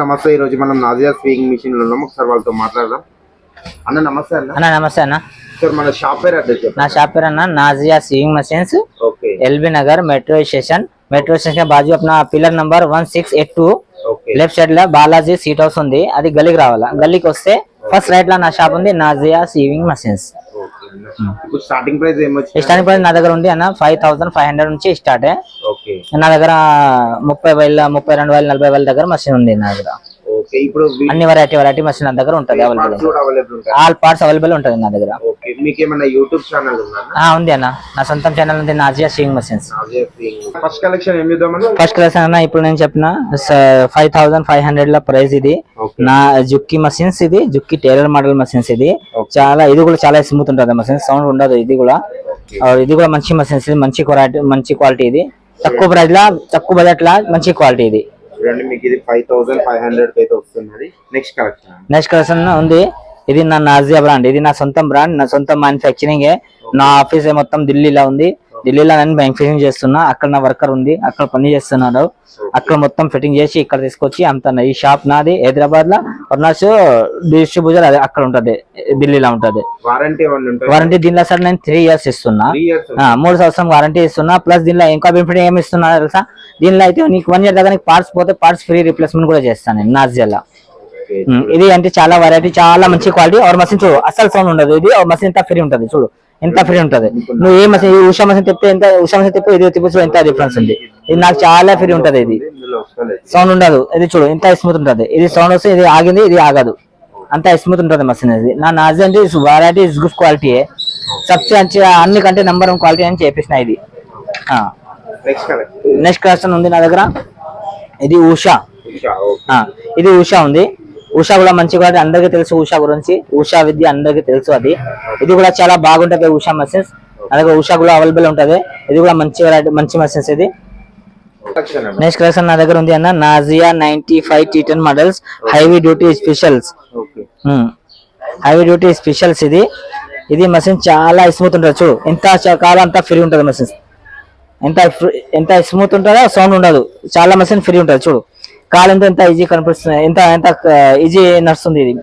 నమస్తే రోజు మనం నాజియా స్వింగ్ మిషన్లో ఉన్నాం. ఒకసారి వాళ్ళతో మాట్లాడదాం. అన్న నమస్తే అన్న. అన్న నమస్తే అన్న. సార్ మన షాప్ పేరు అడ్రస్ నా షాప్ పేరు అన్న Nazia sewing machines LB Nagar metro station. Metro station బాజు Apna pillar number one six eight two. Left సైడ్లో బాలాజీ సీట్ హౌస్ ఉంది. అది గల్లీకి రావాలా. గల్లీకి వస్తే ఫస్ట్ రైట్లో నా షాప్ ఉంది Nazia sewing machines. Starting price ఏమొచ్చింది స్టార్టింగ్ ప్రైస్ నా దగ్గర ఉంది అన్న ఫైవ్ థౌసండ్ ఫైవ్ హండ్రెడ్ నుంచి స్టార్ట్ ఓకే నా దగ్గర ముప్పై వేల ముప్పై రెండు వేల నలభై వేల దగ్గర మషిన్ ఉంది నా దగ్గర. ఓకే ఇప్పుడు అన్ని వెరైటీ వెరైటీ మషిన్ నా దగ్గర ఉంటుంది అవైలబుల్ ఆల్ పార్ట్స్ అవైలబుల్ ఉంటుంది నా దగ్గర. ఓకే మీకు యూట్యూబ్ ఛానల్ ఉందా? ఆ, ఉంది అన్న. నా సొంతం ఛానల్ ఉంది Nazia sewing machines first collection ఏం ఫస్ట్ క్లాస్ అన్న ఇప్పుడు నేను చెప్పిన ఫైవ్ థౌసండ్ ఫైవ్ హండ్రెడ్లో ప్రైస్ ఇది. నా జుక్కి మషిన్స్ ఇది జుక్కి టైలర్ మోడల్ మషిన్స్ ఇది. చాలా ఇది కూడా చాలా స్మూత్ ఉంటుంది మషిన్ సౌండ్ ఉండదు ఇది కూడా. ఇది కూడా మంచి మషిన్స్ ఇది మంచి క్వాలిటీ మంచి క్వాలిటీ ఇది. తక్కువ ప్రైస్ లా తక్కువ బడ్జెట్ లా మంచి క్వాలిటీ ఇది. చూడండి మీకు ఇది ఫైవ్ థౌసండ్ ఫైవ్ హండ్రెడ్ అయితే వస్తున్నది. నెక్స్ట్ కలెక్షన్ నెక్స్ట్ కలెక్షన్ ఉంది. ఇది నా నాజియా బ్రాండ్ ఇది నా సొంతం బ్రాండ్ నా సొంత మ్యానుఫ్యాక్చరింగ్ నా ఆఫీస్ మొత్తం ఢిల్లీలో ఉంది. ఢిల్లీలో నేను మ్యానుఫ్యాక్చరింగ్ చేస్తున్నా. అక్కడ నా వర్కర్ ఉంది. అక్కడ పని చేస్తున్నాడు. అక్కడ మొత్తం ఫిట్టింగ్ చేసి ఇక్కడ తీసుకొచ్చి అమ్ముతున్నా ఈ షాప్ నాది. హైదరాబాద్లో అరుణాచ్ డిస్ట్రిబ్యూటర్ అది అక్కడ ఉంటది. ఢిల్లీలో ఉంటది. వారంటీ దీనిలో సార్ నేను త్రీ ఇయర్స్ ఇస్తున్నా. మూడు సంవత్సరం వారంటీ ఇస్తున్నా. ప్లస్ దీనిలో ఇంకా బెనిఫిట్ ఏమి ఇస్తున్నా తెలుసా? దీనిలో అయితే నీకు వన్ ఇయర్ దాకా నీకు పార్ట్స్ పోతే పార్ట్స్ ఫ్రీ రిప్లేస్మెంట్ కూడా చేస్తాను నేను నాజియాలో. ఇది అంటే చాలా వెరైటీ చాలా మంచి క్వాలిటీ ఆర్ మషిన్ చూడు అసలు సౌండ్ ఉండదు. ఇది మషిన్ ఎంత ఫ్రీ ఉంటది. చూడు. ఎంత ఫ్రీ ఉంటది? నువ్వు ఏ మషిన్ ఈ ఉషా మషిన్ తిప్పితే ఎంత ఉషా మషిన్ తిప్పి ఇది తిప్పి చూడు ఎంత డిఫరెన్స్ ఉంది? ఇది నాకు చాలా ఫ్రీ ఉంటది ఇది. సౌండ్ ఉండదు. ఇది చూడు ఇంత స్మూత్ ఉంటది. ఇది సౌండ్ వస్తే ఇది ఆగింది ఇది ఆగదు. అంత స్మూత్ ఉంటది మషిన్ ఇది. నా నాజీ అంటే వెరైటీ ఇస్ గుడ్ క్వాలిటీ సబ్సే అన్ని కంటే నెంబర్ వన్ క్వాలిటీ అని చేపించిన ఇది. నెక్స్ట్ కలెక్షన్ ఉంది నా దగ్గర. ఇది ఉషా. ఇది ఉషా ఉంది. ఉషా కూడా మంచి క్వాలిటీ అందరికీ తెలుసు ఉషా గురించి. ఉషా విద్య అందరికీ తెలుసు అది. ఇది కూడా చాలా బాగుంటది ఉషా మషిన్స్ దగ్గర ఉషా కూడా అవైలబుల్ ఉంటది. ఇది కూడా మంచి variety- మంచి మషిన్స్ ఇది. కలెక్షన్ నెక్స్ట్ క్వశ్చన్ నా దగ్గర ఉంది అన్న. Nazia ninety five T ten models heavy duty specials heavy duty specials ఇది. ఇది మషిన్ చాలా స్మూత్ ఉంటుంది చూడు. ఎంత కాలం అంతా ఫ్రీ ఉంటుంది మషిన్ ఎంత ఎంత స్మూత్ ఉంటుందో సౌండ్ ఉండదు. చాలా మషిన్ ఫ్రీ ఉంటుంది చూడు. కాలంతో ఎంత ఈజీ కనిపిస్తుంది. ఎంత ఎంత ఈజీ నడుస్తుంది ఇది.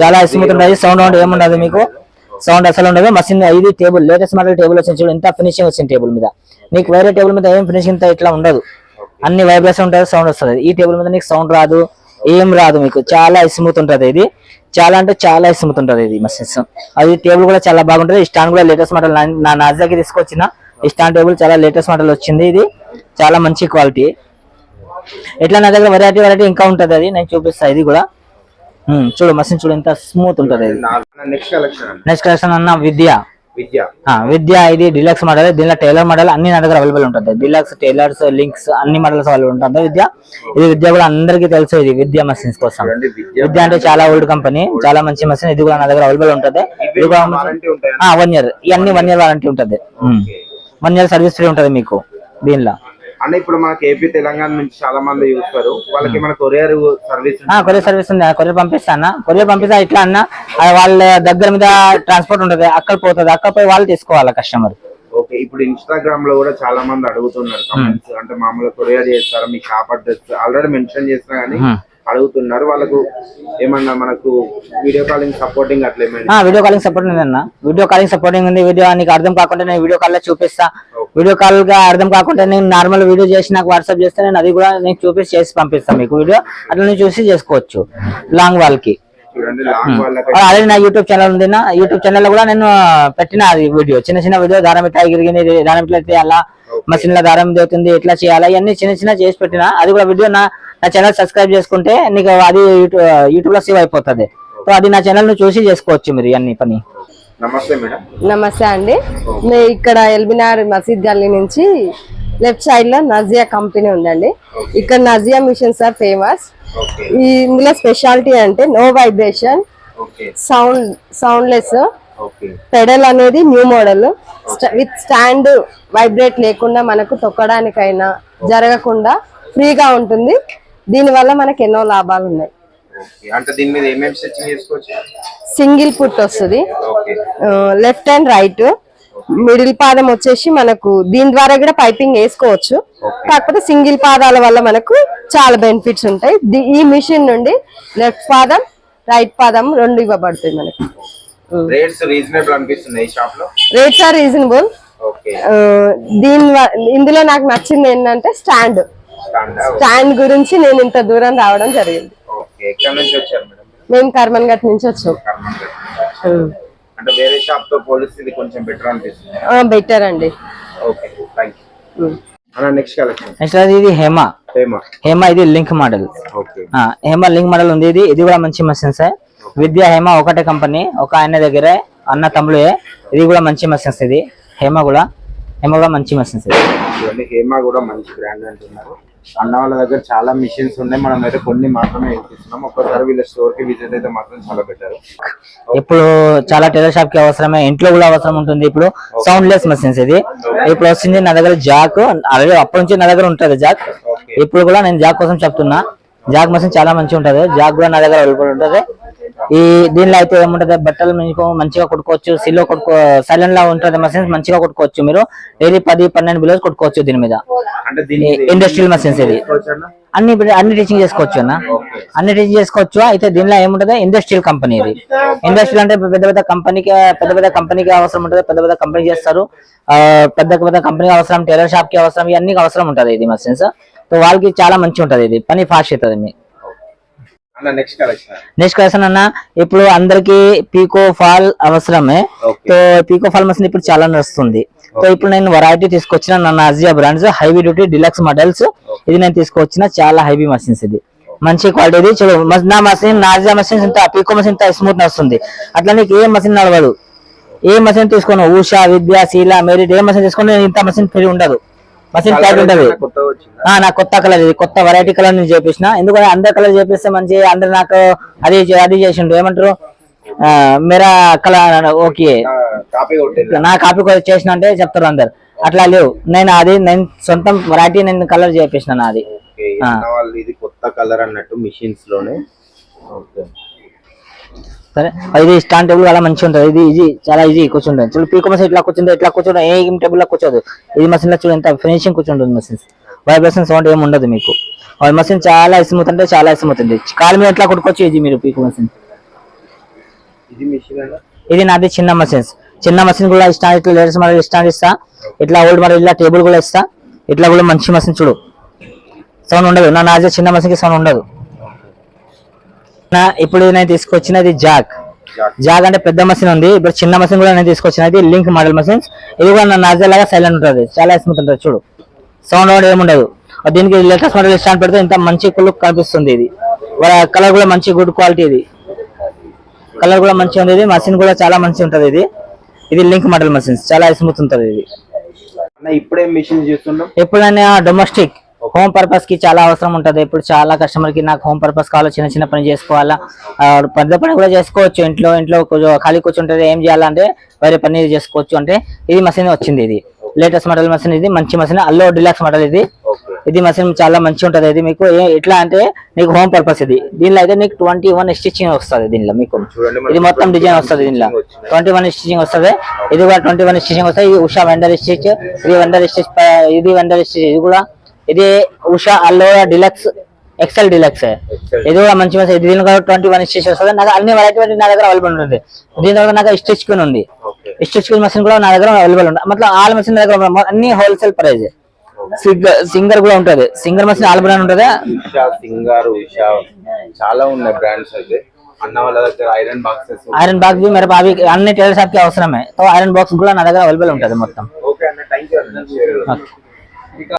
చాలా స్మూత్ ఉంటుంది సౌండ్ ఉండదు ఏముండదు మీకు? సౌండ్ అసలు ఉండదు. మషిన్ ఇది టేబుల్ లేటెస్ట్ మోడల్ టేబుల్ వచ్చింది చూడు. ఎంత ఫినిషింగ్ వచ్చింది టేబుల్ మీద. నీకు వేరే టేబుల్ మీద ఏం ఫినిషింగ్ ఇట్లా ఉండదు. అన్ని వైబ్రేషన్ ఉంటుంది సౌండ్ వస్తుంది. ఈ టేబుల్ మీద నీకు సౌండ్ రాదు ఏం రాదు మీకు. చాలా స్మూత్ ఉంటది ఇది. చాలా అంటే చాలా స్మూత్ ఉంటది ఇది మషిన్స్ అది టేబుల్ కూడా చాలా బాగుంటది. ఈ స్టాండ్ కూడా లేటెస్ట్ మోడల్ నా నాజాకి తీసుకొచ్చిన ఈ స్టాండ్ టేబుల్ చాలా లేటెస్ట్ మోడల్ వచ్చింది ఇది. చాలా మంచి క్వాలిటీ ఇట్లా నా దగ్గర వెరైటీ వెరైటీ ఇంకా ఉంటది అది. నేను చూపిస్తా ఇది కూడా. చూడు మషిన్ చూడు ఎంత స్మూత్ ఉంటది ఇది. నెక్స్ట్ కలెక్షన్ అన్న. విద్య. విద్య. ఆ, విద్య ఇది డిలక్స్ మోడల్ దీనిలో టైలర్ మోడల్ అన్ని నా దగ్గర అవైలబుల్ ఉంటుంది. డిలక్స్ టైలర్స్ లింక్స్ అన్ని మోడల్స్ అవైలబుల్ ఉంటుంది విద్య. ఇది విద్య కూడా అందరికీ తెలుసు ఇది విద్య మషిన్స్ కోసం. విద్య అంటే చాలా ఓల్డ్ కంపెనీ చాలా మంచి మషిన్ ఇది కూడా నా దగ్గర అవైలబుల్ ఉంటుంది. వన్ ఇయర్ ఇవన్నీ వన్ ఇయర్ వారంటీ ఉంటుంది. వన్ ఇయర్ సర్వీస్ ఫ్రీ ఉంటుంది మీకు దీనిలో. అన్న ఇప్పుడు మనకి ఏపీ తెలంగాణ నుంచి చాలా మంది చూస్తారు వాళ్ళకి మన కొరియర్ సర్వీస్ కొరియర్ సర్వీస్ ఉంది. కొరియర్ పంపిస్తానా కొరియర్ పంపిస్తా ఇట్లా అన్న. వాళ్ళ దగ్గర మీద ట్రాన్స్పోర్ట్ ఉంటుంది. అక్కడ పోతుంది. అక్కడ పోయి వాళ్ళు తీసుకోవాలి కస్టమర్? ఓకే ఇప్పుడు ఇన్స్టాగ్రామ్లో కూడా చాలా మంది అడుగుతున్నారు కమెంట్స్ అంటే మామూలుగా కొరియర్ చేస్తారా? మీ షాప్ అడ్రస్ ఆల్రెడీ మెన్షన్ చేసినా కానీ అడుగుతున్నారు. వాళ్ళకు ఏమన్నా మనకు వీడియో కాలింగ్ సపోర్టింగ్ అట్లా ఏమైనా వీడియో కాలింగ్ సపోర్ట్ ఉంది అన్న వీడియో కాలింగ్ సపోర్టింగ్ ఉంది. వీడియో నీకు అర్థం కాకుండా నేను వీడియో కాల్ చూపిస్తా. వీడియో కాల్గా అర్థం కాకుండా నేను నార్మల్ వీడియో చేసి నాకు వాట్సాప్ చేస్తే నేను అది కూడా నేను చూపించి చేసి పంపిస్తాను మీకు వీడియో అట్లా నేను చూసి చేసుకోవచ్చు. లాంగ్ వాళ్ళకి చూడండి ఆల్రెడీ నా యూట్యూబ్ ఛానల్ ఉంది నా యూట్యూబ్ ఛానల్లో కూడా నేను పెట్టిన అది వీడియో చిన్న చిన్న వీడియో దారం ఇట్లా ఎగిరిగింది దారం ఇట్లా చేయాలా మసీన్లో దారం అవుతుంది ఎట్లా చేయాలా ఇవన్నీ చిన్న చిన్న చేసి పెట్టిన. అది కూడా వీడియో నా నా ఛానల్ సబ్స్క్రైబ్ చేసుకుంటే నీకు అది యూట్యూబ్ యూట్యూబ్లో సేవ్ అయిపోతుంది. సో అది నా ఛానల్ను చూసి చేసుకోవచ్చు మీరు ఇవన్నీ పని. నమస్తే మేడం. నమస్తే అండి. మేము ఇక్కడ ఎల్బినార్ మసీద్ గల్లీ నుంచి లెఫ్ట్ సైడ్లో నజియా కంపెనీ ఉందండి. ఇక్కడ నజియా మిషన్స్ ఆర్ ఫేమస్. ఇందులో స్పెషాలిటీ అంటే no vibration sound soundless pedal అనేది new model. With stand vibrate లేకుండా మనకు తొక్కడానికైనా జరగకుండా ఫ్రీగా ఉంటుంది. దీనివల్ల మనకు ఎన్నో లాభాలు ఉన్నాయి. సింగిల్ పుట్ వస్తుంది. Left and right. మిడిల్ పాదం వచ్చేసి మనకు దీని ద్వారా కూడా పైపింగ్ వేసుకోవచ్చు. కాకపోతే సింగిల్ పాదాల వల్ల మనకు చాలా బెనిఫిట్స్ ఉంటాయి. ఈ మిషన్ నుండి లెఫ్ట్ పాదం రైట్ పాదం రెండు ఇవ్వబడుతుంది మనకు. Rates are reasonable. దీని ఇందులో నాకు నచ్చింది ఏంటంటే స్టాండ్. స్టాండ్ గురించి నేను ఇంత దూరం రావడం జరిగింది. మేము కర్మన్ గట్ నుంచి. వచ్చాం అంటే వేరే షాప్తో పోలిస్తే ఇది కొంచెం బెటర్ అనిపిస్తుంది. బెటర్ అండి. ఓకే థ్యాంక్ యూ అన్న నెక్స్ట్ కలెక్షన్ నెక్స్ట్ అది ఇది హేమ. హేమ. ఇది link model. Okay Hema link model ఉంది ఇది. ఇది కూడా మంచి మషిన్స్ విద్యా హేమ ఒకటే కంపెనీ ఒక ఆయన దగ్గరే అన్న తమ్ముడే. ఇది కూడా మంచి మషిన్స్ ఇది. హేమ కూడా. హేమ కూడా మంచి మషిన్స్ ఇది. హేమా కూడా మంచి బ్రాండ్ అంటున్నారు. అన్న వాళ్ళ దగ్గర చాలా మిషన్స్ ఉన్నాయి. మనం అయితే కొన్ని మాత్రమే చూపిస్తున్నాం ఒక్కసారి వీళ్ళ స్టోర్కి విజిట్ అయితే మాత్రం చాలా బెటర్ ఇప్పుడు చాలా టైలర్ షాప్కి అవసరమే ఇంట్లో కూడా అవసరం ఉంటుంది ఇప్పుడు. సౌండ్ లెస్ మషిన్స్ ఇది. ఇప్పుడు వచ్చింది నా దగ్గర జాక్ ఆల్రెడీ అప్పటి నుంచి నా దగ్గర ఉంటుంది జాక్ ఇప్పుడు కూడా నేను జాక్ కోసం చెప్తున్నా. జాక్ మషిన్ చాలా మంచిగా ఉంటది. జాక్ కూడా నా దగ్గర అవైలబుల్ ఉంటది. ఈ దీనిలో అయితే ఏముంటది? బట్టలు మీకు మంచిగా కొట్టుకోవచ్చు సిల్లో కొట్టుకో సైలెంట్ లా ఉంటది మషిన్స్ మంచిగా కొట్టుకోవచ్చు మీరు. డైలీ పది పన్నెండు బిలోస్ కొట్టుకోవచ్చు దీని మీద. ఇండస్ట్రియల్ మషిన్స్ ఇది. అన్ని? అన్ని టీచింగ్ చేసుకోవచ్చు అన్న. అన్ని టీచింగ్ చేసుకోవచ్చు. అయితే దీనిలో ఏముంటది? ఇండస్ట్రియల్ కంపెనీ ఇది. ఇండస్ట్రియల్ అంటే పెద్ద పెద్ద కంపెనీకి పెద్ద పెద్ద కంపెనీకి అవసరం ఉంటుంది. పెద్ద పెద్ద కంపెనీ చేస్తారు. పెద్ద పెద్ద కంపెనీకి అవసరం టైలర్ షాప్కి అవసరం ఇవన్నీ అవసరం ఉంటది ఇది మషిన్స్ సో వాళ్ళకి చాలా మంచి ఉంటది ఇది. పని ఫాస్ట్ అవుతుంది నెక్స్ట్ కలెక్షన్ అన్న ఇప్పుడు అందరికి పీకో ఫాల్ అవసరమే. సో పీకో ఫాల్ మషిన్ ఇప్పుడు చాలా నడుస్తుంది. సో ఇప్పుడు నేను వెరైటీ తీసుకొచ్చిన నా Nazia brands heavy duty deluxe models ఇది నేను తీసుకొచ్చిన చాలా హైవీ మషిన్స్ ఇది. మంచి క్వాలిటీ ఇది. చూడు నా మషిన్ నాజియా మషిన్స్ ఇంత పీకో మషిన్ ఇంత స్మూత్ నడుస్తుంది. అట్లా నీకు ఏ మషిన్ నడవదు. ఏ మషిన్ తీసుకోను? ఉషా విద్య శీల మెరిట్ ఏ మషిన్ తీసుకుని? నేను ఇంత మషిన్ ఫ్రీ ఉండదు. మషిన్ ప్యాక్ ఉంటది. నాకు కొత్త కలర్ ఇది. కొత్త వెరైటీ కలర్ నేను చేపించిన ఎందుకంటే అందరు కలర్ చేపిస్తే మంచి అందరు నాకు అది అది చేసిండు ఏమంటారు? మీరా కలర్ ఓకే. నా కాపీ చేసిన అంటే చెప్తారు అందరు. అట్లా లేవు. నేను అది నేను సొంతం వెరైటీ నేను కలర్ చేపించిన నాది. ఇది కొత్త కలర్ అన్నట్టు మిషన్స్లోనే? ఓకే. సరే? ఇది స్టాండ్ టేబుల్ అలా మంచిగా ఉంటుంది. ఇది ఈజీ చాలా ఈజీ కూర్చుంటుంది. చూడు పీకో మసీన్ ఇట్లా కూర్చుంటే ఇట్లా కూర్చుంటే ఏ టేబుల్లో కూర్చోదు. ఇది మసీన్లో చూడు ఎంత ఫినిషింగ్ కూర్చుంటుంది మసీన్స్ వైబ్రేషన్ సౌండ్ ఏమి ఉండదు మీకు. మసీన్ చాలా స్మూత్ అంటే చాలా స్మూత్ ఉంది. కాలు మీద ఎట్లా కొట్టుకోవచ్చు ఇది మీరు పీకో మసీన్ ఇది నాది చిన్న మసీన్స్ చిన్న మసీన్ కూడా ఇస్తా ఇట్లా లేటెస్ట్ మోడల్ స్టాండ్ ఇస్తా. ఇట్లా ఓల్డ్ మోడల్ ఇట్లా టేబుల్ కూడా ఇస్తా. ఇట్లా కూడా మంచి మసీన్ చూడు. సౌండ్ ఉండదు. నా నాది చిన్న మసీన్కి సౌండ్ ఉండదు. ఇప్పుడు నేను తీసుకొచ్చినది జాక్ జాక్. జాగ్ అంటే పెద్ద మసీన్ ఉంది. ఇప్పుడు చిన్న మసీన్ కూడా నేను తీసుకొచ్చినది లింక్ మోడల్ మసీన్స్ ఇది కూడా నా నాజర్ లాగా సైలెంట్ ఉంటుంది. చాలా స్మూత్ ఉంటుంది. చూడు. సౌండ్ కూడా ఏముండదు దీనికి లేటెస్ట్ మోడల్ స్టాండ్ పెడితే ఇంత మంచి లుక్ కనిపిస్తుంది ఇది. కలర్ కూడా మంచి గుడ్ క్వాలిటీ ఇది. కలర్ కూడా మంచిగా ఉంది ఇది. మసీన్ కూడా చాలా మంచిగా ఉంటుంది ఇది. ఇది లింక్ మోడల్ మసీన్స్ చాలా స్మూత్ ఉంటుంది ఇది. ఇప్పుడే మిషన్ చూస్తున్నాం ఎప్పుడైనా డొమెస్టిక్ హోమ్ పర్పస్కి చాలా అవసరం ఉంటది. ఇప్పుడు చాలా కస్టమర్కి నాకు హోమ్ పర్పస్ కావాలో చిన్న చిన్న పని చేసుకోవాలా? పెద్ద పని కూడా చేసుకోవచ్చు. ఇంట్లో ఇంట్లో కొంచెం ఖాళీ కూర్చుంటే ఏం చేయాలంటే వేరే పని చేసుకోవచ్చు. అంటే ఇది మసీన్ వచ్చింది ఇది. లేటెస్ట్ మోడల్ మసీన్ ఇది మంచి మసీన్ అల్లో డిలక్స్ మోడల్ ఇది. ఇది మసీన్ చాలా మంచి ఉంటది. ఇది మీకు ఎట్లా అంటే నీకు హోమ్ పర్పస్ ఇది. దీనిలో అయితే నీకు ట్వంటీ వన్ స్టిచ్చింగ్ వస్తుంది దీనిలో మీకు. ఇది మొత్తం డిజైన్ వస్తుంది దీనిలో. ట్వంటీ వన్ స్టిచింగ్ వస్తుంది. ఇది కూడా ట్వంటీ వన్ స్టిచింగ్ వస్తుంది. ఇది ఉషా వెండర్ స్టిచ్ ఇది వెండర్ స్టిచ్ ఇది వెండర్ స్టిచ్ ఇది కూడా ఇది ఉషా అల్లో డిలక్స్ ఎక్సెల్ డిలక్స్. ఇది కూడా మంచి మంచి దీని ట్వంటీ వన్ స్టిచ్ వస్తుంది. నాకు అన్ని వెరైటీ నా దగ్గర అవైలబుల్ ఉంటుంది. దీని తర్వాత నాకు స్టిచ్ క్యూన్ ఉంది. స్టిచ్ క్యూన్ మషిన్ కూడా నా దగ్గర అవైలబుల్ ఉంటుంది. మొత్తం ఆల్ మషిన్ దగ్గర. అన్ని హోల్సేల్ ప్రైస్ సింగర్ సింగర్ కూడా ఉంటుంది. సింగర్ మషిన్ ఆల్ బ్రాండ్ ఉంటుంది? సింగారు ఉషా చాలా ఉన్నాయి బ్రాండ్స్ అయితే. ఐరన్ ఐరన్ బాక్స్ मेरे అవి అన్ని టైలర్ షాప్కి అవసరమే ఐరన్ బాక్స్ కూడా నా దగ్గర అవైలబుల్ ఉంటుంది మొత్తం. ఓకే